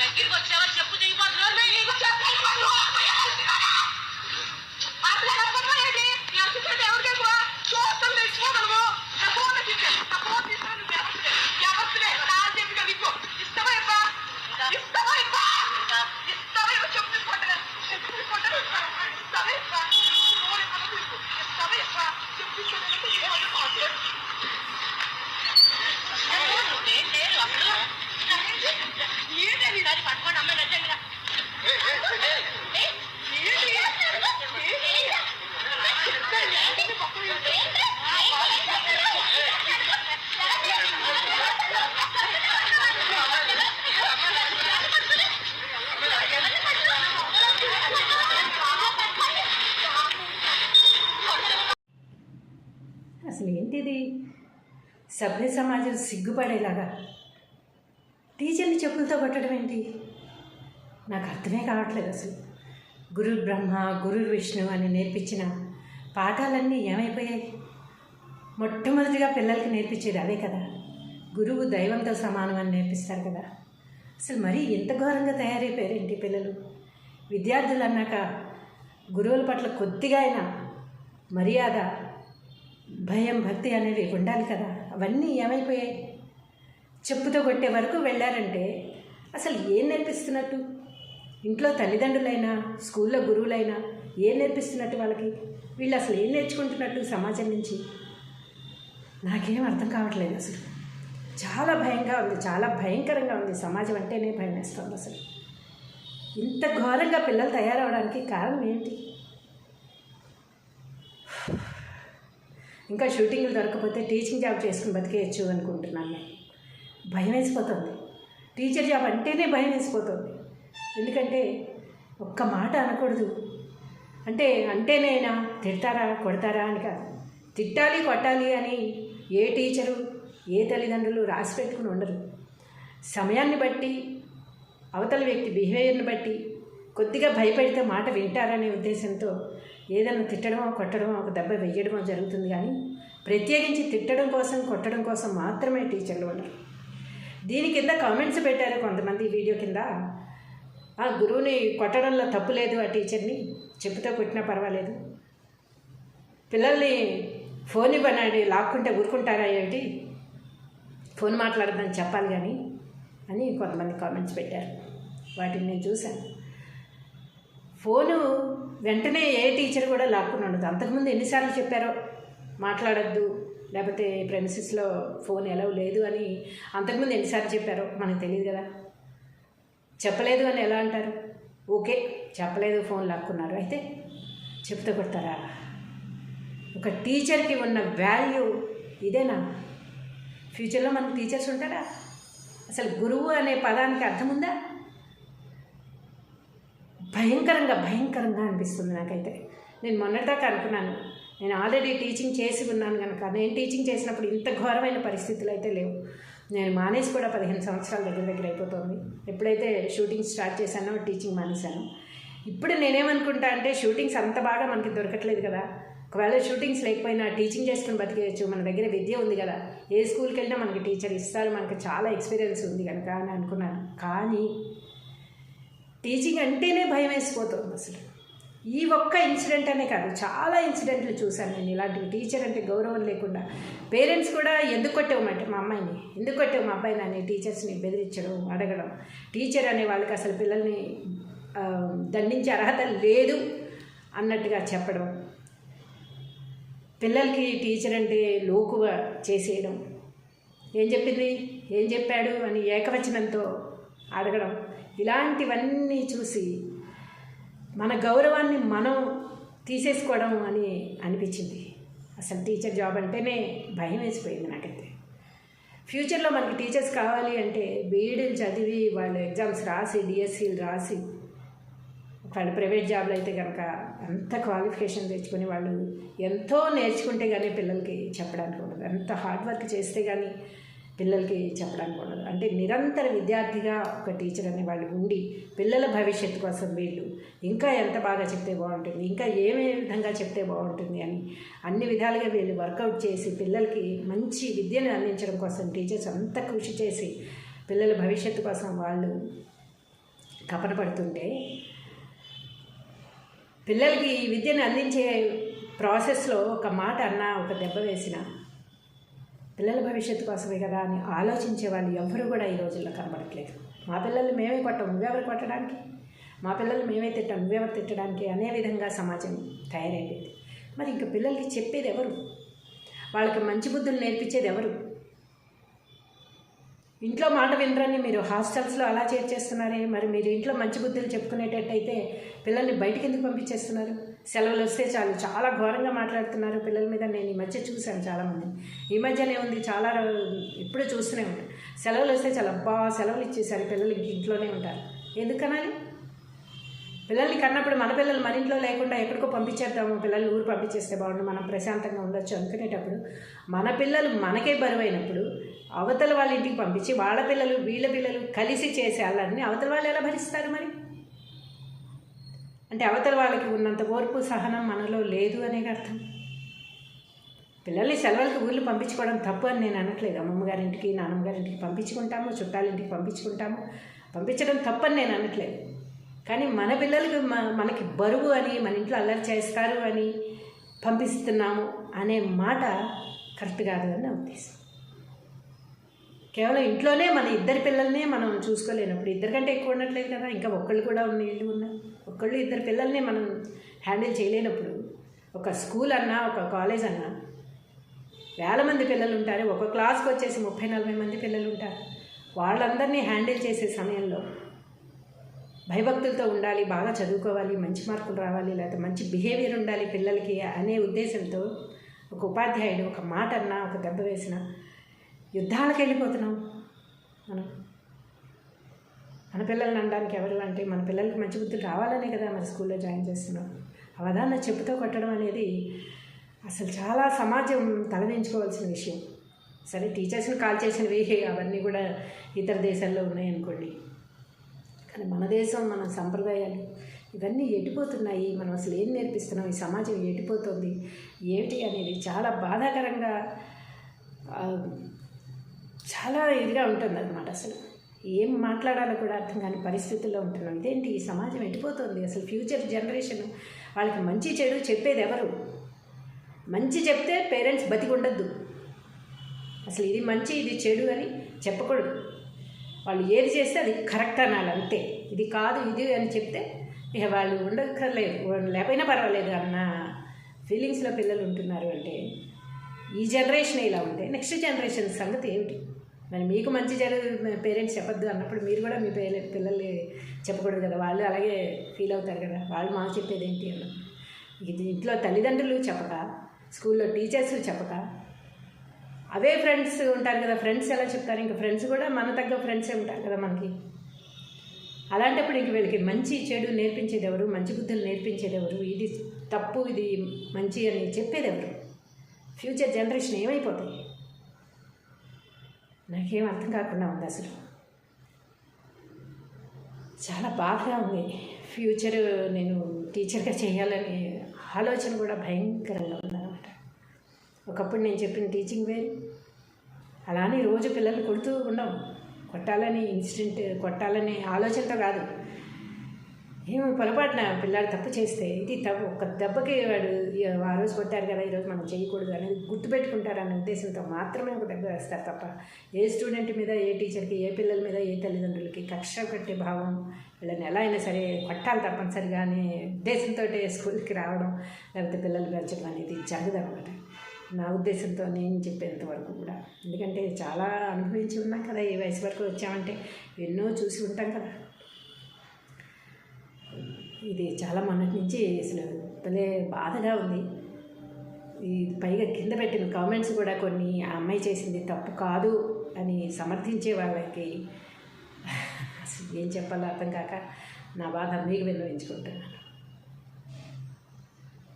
దగ్గరికి వచ్చావా చెప్పు తెగిపోతున్నారు అసలు ఏంటిది? సభ్య సమాజం సిగ్గుపడేలాగా టీచర్ని చెప్పులతో కొట్టడం ఏంటి? నాకు అర్థమే కావట్లేదు అసలు. గురు బ్రహ్మ గురు విష్ణు అని నేర్పించిన పాఠాలన్నీ ఏమైపోయాయి? మొట్టమొదటిగా పిల్లలకి నేర్పించేది అదే కదా. గురువు దైవంతో సమానం అని నేర్పిస్తారు కదా. అసలు మరీ ఎంత ఘోరంగా తయారైపోయారేంటి పిల్లలు? విద్యార్థులు అన్నాక గురువుల పట్ల కొద్దిగా అయినా మర్యాద భయం భక్తి అనేవి ఉండాలి కదా. అవన్నీ ఏమైపోయాయి? చెప్పుతో కొట్టే వరకు వెళ్ళారంటే అసలు ఏం నేర్పిస్తున్నట్టు? ఇంట్లో తల్లిదండ్రులైనా స్కూల్లో గురువులైనా ఏం నేర్పిస్తున్నట్టు వాళ్ళకి? వీళ్ళు అసలు ఏం నేర్చుకుంటున్నట్టు సమాజం నుంచి? నాకేం అర్థం కావట్లేదు అసలు. చాలా భయంగా ఉంది చాలా భయంకరంగా ఉంది. సమాజం అంటేనే భయం వేస్తుంది అసలు. ఇంత ఘోరంగా పిల్లలు తయారవడానికి కారణం ఏంటి? ఇంకా షూటింగ్లు దొరకకపోతే టీచింగ్ జాబ్ చేసుకుని బతికేయచ్చు అనుకుంటున్నాను నేను. భయం వేసిపోతుంది. టీచర్ జాబ్ అంటేనే భయం వేసిపోతుంది. ఎందుకంటే ఒక్క మాట అనకూడదు. అంటే అంటేనేనా తిడతారా కొడతారా అని కాదు. తిట్టాలి కొట్టాలి అని ఏ టీచరు ఏ తల్లిదండ్రులు రాసి పెట్టుకుని ఉండరు. సమయాన్ని బట్టి అవతల వ్యక్తి బిహేవియర్ని బట్టి కొద్దిగా భయపెడితే మాట వింటారనే ఉద్దేశంతో ఏదైనా తిట్టడమో కొట్టడమో ఒక దెబ్బ వెయ్యడమో జరుగుతుంది కానీ ప్రత్యేకించి తిట్టడం కోసం కొట్టడం కోసం మాత్రమే టీచర్లు ఉన్నారు దీని కింద కామెంట్స్ పెట్టారు కొంతమంది వీడియో కింద. ఆ గురువుని కొట్టడంలో తప్పు లేదు ఆ టీచర్ని చెప్పుతో కొట్టినా పర్వాలేదు. పిల్లల్ని ఫోన్ ఇవ్వనండి లాక్కుంటే ఊరుకుంటారా ఏమిటి? ఫోన్ మాట్లాడదని చెప్పాలి కానీ అని కొంతమంది కామెంట్స్ పెట్టారు. వాటిని నేను చూశాను. ఫోను వెంటనే ఏ టీచర్ కూడా లాక్కుని ఉండదు. అంతకుముందు ఎన్నిసార్లు చెప్పారో మాట్లాడొద్దు లేకపోతే ప్రెమిసెస్లో ఫోన్ ఎలా లేదు అని అంతకుముందు ఎన్నిసార్లు చెప్పారో మనకు తెలియదు కదా. చెప్పలేదు అని ఎలా అంటారు? ఓకే చెప్పలేదు ఫోన్ లాక్కున్నారు. అయితే చెప్తూ కొడతారా? ఒక టీచర్కి ఉన్న వాల్యూ ఇదేనా? ఫ్యూచర్లో మనకు టీచర్స్ ఉంటారా? అసలు గురువు అనే పదానికి అర్థం ఉందా? భయంకరంగా భయంకరంగా అనిపిస్తుంది నాకైతే. నేను మొన్నటిదాకా అనుకున్నాను నేను ఆల్రెడీ టీచింగ్ చేసి ఉన్నాను కనుక నేను టీచింగ్ చేసినప్పుడు ఇంత ఘోరమైన పరిస్థితులు అయితే లేవు. నేను మానేసి కూడా పదిహేను సంవత్సరాల దగ్గర దగ్గర అయిపోతుంది. ఎప్పుడైతే షూటింగ్ స్టార్ట్ చేశానో టీచింగ్ మానేశాను. ఇప్పుడు నేనేమనుకుంటా అంటే షూటింగ్స్ అంత బాగా మనకి దొరకట్లేదు కదా. ఒకవేళ షూటింగ్స్ లేకపోయినా టీచింగ్ చేసుకుని బతికేయచ్చు. మన దగ్గర విద్య ఉంది కదా. ఏ స్కూల్కి వెళ్ళినా మనకి టీచర్ ఇస్తారు. మనకి చాలా ఎక్స్పీరియన్స్ ఉంది కనుక అని అనుకున్నాను. కానీ టీచింగ్ అంటేనే భయం వేసిపోతుంది అసలు. ఈ ఒక్క ఇన్సిడెంట్ అనే కాదు చాలా ఇన్సిడెంట్లు చూశాను నేను. ఇలాంటివి టీచర్ అంటే గౌరవం లేకుండా. పేరెంట్స్ కూడా ఎందుకు కొట్టేవమంటే మా అమ్మాయిని ఎందుకు కొట్టేవు మా అబ్బాయిని అని టీచర్స్ని బెదిరించడం అడగడం. టీచర్ అనే వాళ్ళకి అసలు పిల్లల్ని దండించే అర్హత లేదు అన్నట్టుగా చెప్పడం. పిల్లలకి టీచర్ అంటే లోకుగా చేసేయడం. ఏం చెప్పింది? ఏం చెప్పాడు? అని ఏకవచనంతో అడగడం. ఇలాంటివన్నీ చూసి మన గౌరవాన్ని మనం తీసేసుకోవడం అని అనిపించింది. అసలు టీచర్ జాబ్ అంటేనే భయం వేసిపోయింది నాకైతే. ఫ్యూచర్లో మనకి టీచర్స్ కావాలి అంటే బీఈడీలు చదివి వాళ్ళు ఎగ్జామ్స్ రాసి డిఎస్సీలు రాసి వాళ్ళు ప్రైవేట్ జాబ్లు అయితే కనుక అంత క్వాలిఫికేషన్ తెచ్చుకొని వాళ్ళు ఎంతో నేర్చుకుంటే కానీ పిల్లలకి చెప్పడానికి ఉండదు. ఎంత హార్డ్ వర్క్ చేస్తే కానీ పిల్లలకి చెప్పడానికి ఉండదు. అంటే నిరంతర విద్యార్థిగా ఒక టీచర్ అనే వాళ్ళు ఉండి పిల్లల భవిష్యత్తు కోసం వీళ్ళు ఇంకా ఎంత బాగా చెప్తే బాగుంటుంది ఇంకా ఏమే విధంగా చెప్తే బాగుంటుంది అని అన్ని విధాలుగా వీళ్ళు వర్కౌట్ చేసి పిల్లలకి మంచి విద్యను అందించడం కోసం టీచర్స్ అంత కృషి చేసి పిల్లల భవిష్యత్తు కోసం వాళ్ళు తపన పడుతుంటే పిల్లలకి ఈ విద్యను అందించే ప్రాసెస్లో ఒక మాట అన్నా ఒక దెబ్బ వేసిన పిల్లల భవిష్యత్తు కోసమే కదా అని ఆలోచించే వాళ్ళు ఎవరు కూడా ఈ రోజుల్లో కనబడట్లేదు. మా పిల్లలు మేమే కొట్టం నువ్వెవరు కొట్టడానికి? మా పిల్లలు మేమే తిట్టాం నువ్వెవరు తిట్టడానికి అనే విధంగా సమాజం తయారైంది మరి ఇంకా పిల్లలకి చెప్పేది ఎవరు? వాళ్ళకి మంచి బుద్ధులు నేర్పించేది ఎవరు? ఇంట్లో మాట వినరని మీరు హాస్టల్స్లో అలా చేర్చేస్తున్నారే? మరి మీరు ఇంట్లో మంచి బుద్ధులు చెప్పుకునేటట్టయితే పిల్లల్ని బయటకి ఎందుకు పంపించేస్తున్నారు? సెలవులు వస్తే చాలు. చాలా ఘోరంగా మాట్లాడుతున్నారు పిల్లల మీద. నేను ఈ మధ్య చూశాను చాలామంది. ఈ మధ్యనే ఉంది. చాలా రో- ఎప్పుడూ చూస్తూనే ఉంటాను. సెలవులు వస్తే చాలా. అబ్బా సెలవులు ఇచ్చేసారు పిల్లలు ఇంట్లోనే ఉంటారు. ఎందుకనాలి? పిల్లల్ని కన్నప్పుడు మన పిల్లలు మన ఇంట్లో లేకుండా ఎక్కడికో పంపించేద్దాము. పిల్లల్ని ఊరు పంపించేస్తే బాగుండు. మనం ప్రశాంతంగా ఉండొచ్చు అనుకునేటప్పుడు మన పిల్లలు మనకే బరువైనప్పుడు అవతల వాళ్ళ ఇంటికి పంపించి వాళ్ళ పిల్లలు వీళ్ళ పిల్లలు కలిసి చేసే అల్లరిని అవతల వాళ్ళు ఎలా భరిస్తారు మరి? అంటే అవతల వాళ్ళకి ఉన్నంత ఓర్పు సహనం మనలో లేదు అనే అర్థం. పిల్లల్ని సెలవులకు ఊళ్ళు పంపించుకోవడం తప్పు అని నేను అనట్లేదు. అమ్మమ్మ గారింటికి నాన్నమ్మ గారింటికి పంపించుకుంటాము చుట్టాలింటికి పంపించుకుంటాము. పంపించడం తప్పు అని నేను అనట్లేదు. కానీ మన పిల్లలకి మనకి బరువు అని మన ఇంట్లో అల్లరి చేస్తారు అని పంపిస్తున్నాము అనే మాట కరెక్ట్ కాదు అని నా ఉద్దేశం. కేవలం ఇంట్లోనే మన ఇద్దరి పిల్లల్నే మనం చూసుకోలేనప్పుడు ఇద్దరికంటే ఎక్కువ ఉండట్లేదు కదా? ఇంకా ఒక్కళ్ళు కూడా ఉన్న ఇల్లు ఉన్నారు ఒక్కళ్ళు ఇద్దరు పిల్లల్ని మనం హ్యాండిల్ చేయలేనప్పుడు ఒక స్కూల్ అన్నా ఒక కాలేజ్ అన్నా వేల మంది పిల్లలు ఉంటారు. ఒక క్లాస్కి వచ్చేసి ముప్పై నలభై మంది పిల్లలు ఉంటారు. వాళ్ళందరినీ హ్యాండిల్ చేసే సమయంలో భయభక్తులతో ఉండాలి బాగా చదువుకోవాలి మంచి మార్కులు రావాలి లేకపోతే మంచి బిహేవియర్ ఉండాలి పిల్లలకి అనే ఉద్దేశంతో ఒక ఉపాధ్యాయుడు ఒక మాట అన్నా ఒక దెబ్బ వేసిన యుద్ధాలకు వెళ్ళిపోతున్నాం మనం. మన పిల్లల్ని అనడానికి ఎవరు అంటే మన పిల్లలకి మంచి బుద్ధులు రావాలనే కదా మరి స్కూల్లో జాయిన్ చేస్తున్నాం. అవధాన చెప్పుతో కొట్టడం అనేది అసలు చాలా సమాజం తలదించుకోవాల్సిన విషయం. సరే టీచర్స్ని కాల్ చేసినవి అవన్నీ కూడా ఇతర దేశాల్లో ఉన్నాయనుకోండి. కానీ మన దేశం మన సంప్రదాయాలు ఇవన్నీ ఎడిపోతున్నాయి మనం అసలు ఏం నేర్పిస్తున్నాం? ఈ సమాజం ఎడిపోతుంది ఏమిటి అనేది చాలా బాధాకరంగా చాలా ఇదిగా ఉంటుంది అన్నమాట అసలు. ఏం మాట్లాడాలో కూడా అర్థం కాని పరిస్థితుల్లో ఉంటున్నాం. ఇదేంటి? ఈ సమాజం ఎడిపోతుంది అసలు ఫ్యూచర్ జనరేషన్ వాళ్ళకి మంచి చెడు చెప్పేది ఎవరు? మంచి చెప్తే పేరెంట్స్ బతికి ఉండద్దు అసలు ఇది మంచి ఇది చెడు అని చెప్పకూడదు. వాళ్ళు ఏది చేస్తే అది కరెక్ట్ అనాలి అంతే. ఇది కాదు ఇది అని చెప్తే ఇక వాళ్ళు ఉండక్కర్లేదు. లేకపోయినా పర్వాలేదు అన్న ఫీలింగ్స్లో పిల్లలు ఉంటున్నారు అంటే ఈ జనరేషన్ ఇలా ఉంటే నెక్స్ట్ జనరేషన్ సంగతి ఏమిటి? మరి మీకు మంచి జరుగు పేరెంట్స్ చెప్పొద్దు అన్నప్పుడు మీరు కూడా మీ పేరె పిల్లల్ని చెప్పకూడదు కదా. వాళ్ళు అలాగే ఫీల్ అవుతారు కదా. వాళ్ళు మాకు చెప్పేది ఏంటి అన్న ఇది ఇంట్లో తల్లిదండ్రులు చెప్పక స్కూల్లో టీచర్స్ చెప్పక అవే ఫ్రెండ్స్ ఉంటారు కదా. ఫ్రెండ్స్ ఎలా చెప్తారు? ఇంకా ఫ్రెండ్స్ కూడా మన తగ్గ ఫ్రెండ్సే ఉంటారు కదా మనకి. అలాంటప్పుడు ఇంక వీళ్ళకి మంచి చెడు నేర్పించేది ఎవరు? మంచి బుద్ధులు నేర్పించేది ఎవరు? ఇది తప్పు ఇది మంచి అని చెప్పేది ఎవరు? ఫ్యూచర్ జనరేషన్ ఏమైపోతాయి? నాకేం అర్థం కాకుండా ఉంది అసలు. చాలా బాధగా ఉంది. ఫ్యూచర్ నేను టీచర్గా చేయాలని ఆలోచన కూడా భయంకరంగా ఉందన్నమాట. ఒకప్పుడు నేను చెప్పిన టీచింగ్ వేరు. అలానే రోజు పిల్లలు కొడుతూ ఉండం కొట్టాలని ఇన్సిడెంట్ కొట్టాలనే ఆలోచనతో కాదు. ఏమో పొరపాటున పిల్లాడు తప్పు చేస్తే? ఇది తప్పు. ఒక దెబ్బకి వాడు ఆ రోజు కొట్టారు కదా ఈరోజు మనం చేయకూడదు అనేది గుర్తుపెట్టుకుంటారనే ఉద్దేశంతో మాత్రమే ఒక దెబ్బ వేస్తారు తప్ప. ఏ స్టూడెంట్ మీద ఏ టీచర్కి ఏ పిల్లల మీద ఏ తల్లిదండ్రులకి కక్ష కట్టే భావం వీళ్ళని ఎలా అయినా సరే కొట్టాలి తప్పనిసరిగా అని ఉద్దేశంతో స్కూల్కి రావడం లేకపోతే పిల్లలు పెంచడం అనేది జరగదనమాట నా ఉద్దేశంతో నేను చెప్పేంత వరకు కూడా. ఎందుకంటే చాలా అనుభవించి ఉన్నాం కదా ఈ వయసు వరకు వచ్చామంటే ఎన్నో చూసి ఉంటాం కదా. ఇది చాలా మొన్నటి నుంచి అసలు భలే బాధగా ఉంది. ఈ పైగా కింద పెట్టిన కామెంట్స్ కూడా కొన్ని ఆ అమ్మాయి చేసింది తప్పు కాదు అని సమర్థించే వాళ్ళకి అసలు ఏం చెప్పాలో అర్థం కాక నా బాధ మీకు విన్నవించుకుంటున్నాను.